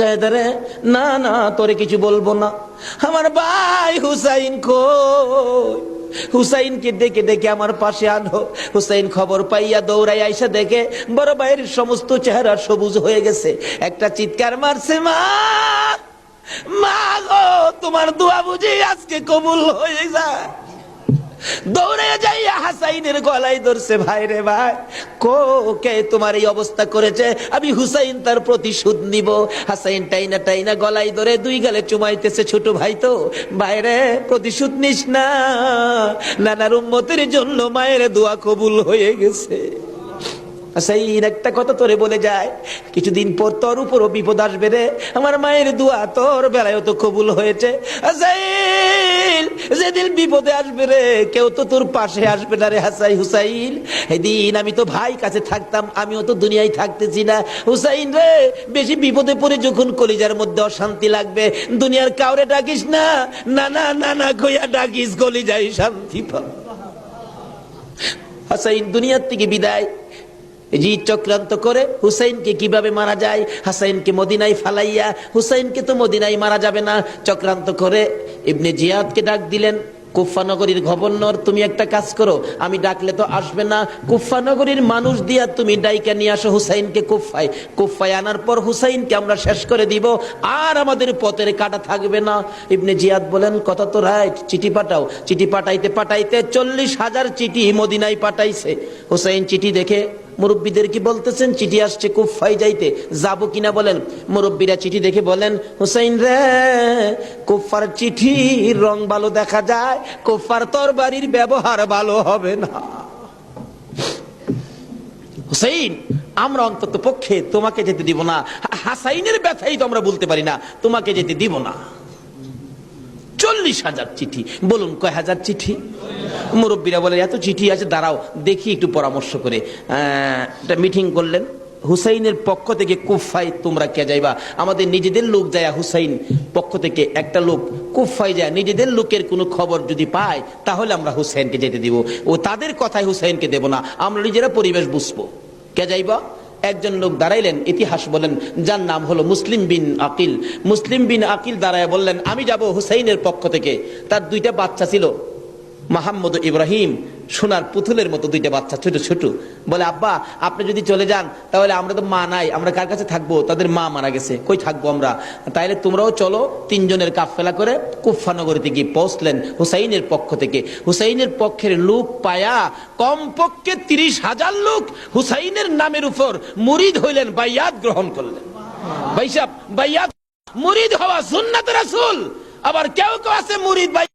জায়দারে, না না, তোরে কিছু বলব না। আমার ভাই হুসাইন কই? হুসাইনকে ডেকে ডেকে আমার পাশে আনো হুসাইন খবর পাইয়া দৌড়াই আইসা দেখে বড় ভাইয়ের সমস্ত চেহারা সবুজ হয়ে গেছে। একটা চিৎকার মারছে, মা মা গো, তোমার দোয়া বুঝি আজকে কবুল হয়ে যায়। দৌড়ে যাইয়া হাসাইনের গলায় ধরছে, ভাই রে ভাই কো কে তোমার এই অবস্থা করেছে? আমি হুসাইন তার প্রতিশোধ নিব। হাসাইন টাইনা টাইনা গলায় ধরে দুই গালে চুমাইতেছে, ছোট ভাই তো বাইরে প্রতিশোধ নিস না। নানার উম্মতের জন্য মায়ের দোয়া কবুল হয়ে গেছে। সেই একটা কথা তোরে বলে যায়, কিছুদিন পর তোর উপরও বিপদ আসবে রে। আমার মায়ের দোয়া তোর বেলায় তো কবুল হয়েছে। যেদিন বিপদে আসবে রে, কেউ তো তোর পাশে আসবে না রে হাসাই হুসাইল এদিন আমি তো ভাই কাছে থাকতাম, আমিও তো দুনিয়ায় থাকতেছি না। হুসাইন রে, বেশি বিপদে পড়ে যখন কলিজার মধ্যে অশান্তি লাগবে, দুনিয়ার কাউরে ডাকিস না। না না না না কইয়া ডাকিস, কলিজায় শান্তি পা হাসাইন, দুনিয়ার থেকে বিদায়। জি চক্রান্ত করে হুসাইনকে কীভাবে মারা যায়, হাসাইনকে মদিনায় ফালাইয়া, হুসাইনকে তো মদিনায় মারা যাবে না। চক্রান্ত করে ইবনে জিয়াদকে ডাক দিলেন কুফানগরীর গভর্নর, তুমি একটা কাজ করো, আমি ডাকলে তো আসবে না। কুফানগরীর মানুষ দিয়া তুমি ডাইকা নিয়ে আসো হুসাইনকে কুফায় কুফায় আনার পর হুসাইনকে আমরা শেষ করে দিব, আর আমাদের পথের কাটা থাকবে না। ইবনে জিয়াদ বলেন, কথা তো রাইট চিঠি পাঠাও। চিঠি পাঠাইতে পাঠাইতে চল্লিশ হাজার চিঠি মদিনায় পাঠাইছে। হুসাইন চিঠি দেখে মুরব্বীদের কি বলতেছেন? চিঠি আসছে কুফাই যাইতে। যাব কিনা বলেন? মুরব্বীরা চিঠি দেখে বলেন, হুসাইন রে কুফার চিঠির রং ভালো দেখা যায় কুফার তোর বাড়ির ব্যবহার ভালো হবে না। হুসাইন, আমরা অন্তত পক্ষে তোমাকে যেতে দিব না। হাসাইনের ব্যথাই তো আমরা বলতে পারি না। তোমাকে যেতে দিব না। চল্লিশ হাজার চিঠি। বলুন, কয় হাজার চিঠি? মুরব্বীরা বলে, এত চিঠি আছে, দাঁড়াও, দেখি একটু পরামর্শ করে। একটা মিটিং করলেন। হুসাইনের পক্ষ থেকে কুফাই তোমরা কে যাইবা? আমাদের নিজেদের লোক যায় হুসাইন পক্ষ থেকে একটা লোক কুফাই যায় নিজেদের লোকের কোনো খবর যদি পায়, তাহলে আমরা হুসাইনকে যেতে দিব। ও তাদের কথায় হুসাইনকে দেব না, আমরা নিজেরা পরিবেশ বুঝব। কে যাইবা? একজন লোক দাঁড়াইলেন, ইতিহাস বলেন, যার নাম হলো মুসলিম বিন আকিল। মুসলিম বিন আকিল দাঁড়ায় বললেন, আমি যাব হুসাইনের পক্ষ থেকে। তার দুইটা বাচ্চা ছিল। মাহমুদ ইব্রাহিম সোনার পুতুলের মতো দুইটা বাচ্চা, ছোট ছোট। বলে, আব্বা, আপনি যদি চলে যান, তাহলে আমরা তো মা নাই, আমরা কার কাছে থাকব? তাদের মা মারা গেছে, কই থাকব আমরা? তাইলে তোমরাও চলো তিনজনের কাফেলা করে কুফানগরীতে গিয়ে পৌঁছলেন হুসাইনের পক্ষ থেকে। হুসাইনের পক্ষের লোক পায়া কমপক্ষে তিরিশ হাজার লোক হুসাইনের নামের উপর মুরিদ হইলেন, বাইয়াত গ্রহণ করলেন। ভাইসাব বাইয়াত মুরিদ হওয়া সুন্নাত রাসূল। আবার কেউ কেউ আছে মুরিদ বাই